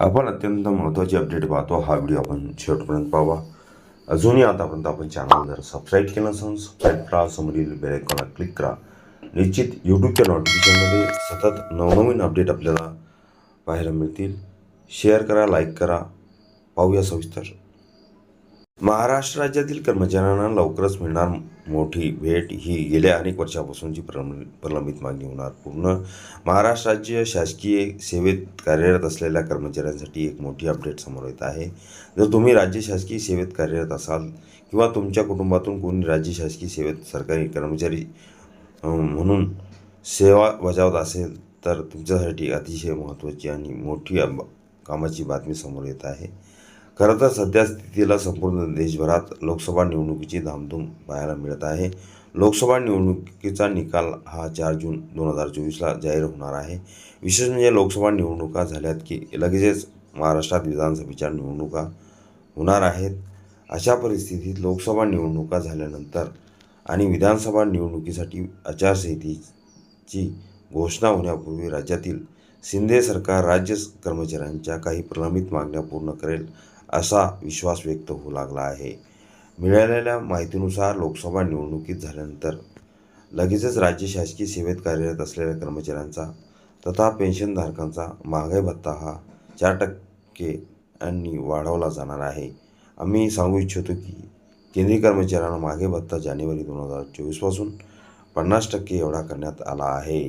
आपण अत्यंत महत्त्वाची अपडेट पाहतो. हा व्हिडिओ आपण शेवटपर्यंत पाहावा. अजूनही आतापर्यंत आपण चॅनल जर सबस्क्राईब केलं नसेल सबस्क्राईब करा. समोरील बेलायकॉनला क्लिक करा. निश्चित यूट्यूबच्या नोटिफिकेशनमध्ये सतत नवनवीन अपडेट आपल्याला पाहायला मिळतील. शेअर करा लाईक करा. पाहूया सविस्तर. महाराष्ट्र राज्यातील कर्मचाऱ्यांना लवकरच मिळणार मोठी भेट. ही गेल्या अनेक वर्षापासूनची प्रलंब प्रलंबित मागणी होणार. पूर्ण महाराष्ट्र राज्य शासकीय सेवेत कार्यरत असलेल्या कर्मचाऱ्यांसाठी एक मोठी अपडेट समोर येत आहे. जर तुम्ही राज्य शासकीय सेवेत कार्यरत असाल किंवा तुमच्या कुटुंबातून कोणी राज्य शासकीय सेवेत सरकारी कर्मचारी म्हणून सेवा बजावत असेल तर तुमच्यासाठी अतिशय महत्त्वाची आणि मोठी कामाची बातमी समोर येत आहे. खरं तर सध्या स्थितीला संपूर्ण देशभरात लोकसभा निवडणुकीची धामधूम पाहायला मिळत आहे. लोकसभा निवडणुकीचा निकाल हा चार जून दोन हजार चोवीसला जाहीर होणार आहे. विशेष म्हणजे लोकसभा निवडणुका झाल्यात की लगेचच महाराष्ट्रात विधानसभेच्या निवडणुका होणार आहेत. अशा परिस्थितीत लोकसभा निवडणुका झाल्यानंतर आणि विधानसभा निवडणुकीसाठी आचारसंहितेची घोषणा होण्यापूर्वी राज्यातील शिंदे सरकार राज्य कर्मचाऱ्यांच्या काही प्रलंबित मागण्या पूर्ण करेल असा विश्वास व्यक्त होऊ लागला आहे. मिळालेल्या माहितीनुसार लोकसभा निवडणुकीत झाल्यानंतर लगेचच राज्य शासकीय सेवेत कार्यरत असलेल्या कर्मचाऱ्यांचा तथा पेन्शनधारकांचा महागाई भत्ता हा चार टक्के यांनी वाढवला जाणार आहे. आम्ही सांगू इच्छितो की केंद्रीय कर्मचाऱ्यांना मागे भत्ता जानेवारी दोन हजार चोवीसपासून पन्नास टक्के एवढा करण्यात आला आहे.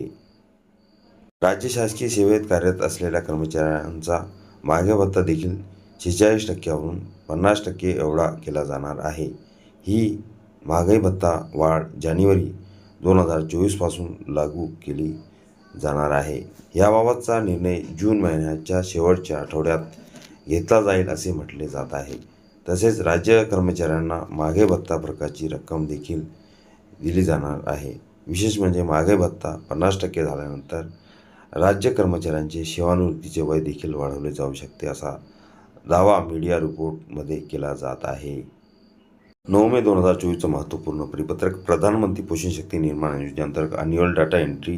राज्य शासकीय सेवेत कार्यरत असलेल्या कर्मचाऱ्यांचा मागे भत्ता देखील शेहेचाळीस टक्क्यावरून पन्नास टक्के एवढा केला जाणार आहे. ही महागाई भत्ता वाढ जानेवारी दोन हजार चोवीसपासून लागू केली जाणार आहे. याबाबतचा निर्णय जून महिन्याच्या शेवटच्या आठवड्यात घेतला जाईल असे म्हटले जात आहे. तसेच राज्य कर्मचाऱ्यांना मागे भत्ता प्रकारची रक्कम देखील दिली जाणार आहे. विशेष म्हणजे मागे भत्ता पन्नास टक्के झाल्यानंतर राज्य कर्मचाऱ्यांचे सेवानिवृत्तीचे वय देखील वाढवले जाऊ शकते असा दावा मीडिया रिपोर्टमध्ये केला जात आहे. नऊ मे दोन हजार चोवीसचं महत्त्वपूर्ण परिपत्रक प्रधानमंत्री पोषण शक्ती निर्माण योजनेअंतर्गत annual data entry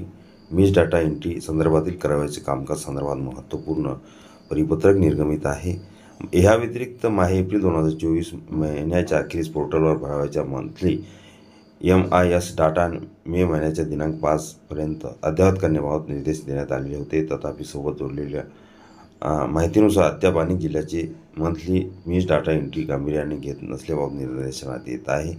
MIS data entry संदर्भातील करावयाचे कामकाज संदर्भात महत्त्वपूर्ण परिपत्रक निर्गमित आहे. ह्या व्यतिरिक्त माहे एप्रिल दोन हजार चोवीस महिन्याच्या अखेरीस पोर्टलवर भरावयाच्या monthly M I S data मे महिन्याच्या दिनांक पाचपर्यंत अद्ययावत करण्याबाबत निर्देश देण्यात आलेले होते. तथापि सोबत जोडलेल्या माहितीनुसार अद्याप अनेक जिल्ह्याचे मंथली मीस डाटा एंट्री गांभीर्याने घेत नसल्याबाबत निर्देशनात येत आहे.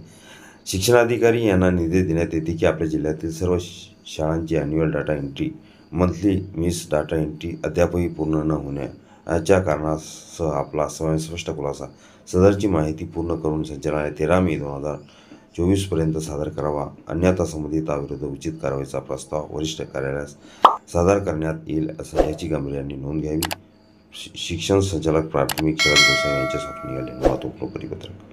शिक्षणाधिकारी यांना निर्देश देण्यात येते की आपल्या जिल्ह्यातील सर्व श- शाळांची annual data entry monthly MIS data entry अद्यापही पूर्ण न होण्याच्या कारणासह आपला स्वयंस्पष्ट खुलासा सदरची माहिती पूर्ण करून संचालनालय तेरा मे दोन हजार चोवीसपर्यंत सादर करावा. अन्यथा संबंधिताविरुद्ध उचित कारवाईचा प्रस्ताव वरिष्ठ कार्यालयास सादर करण्यात येईल असं याची गांभीर्याने नोंद घ्यावी. शिक्षण संचालक प्राथमिक शरद गोसाई यांच्या निघाले महत्त्वपूर्ण परिपत्रक.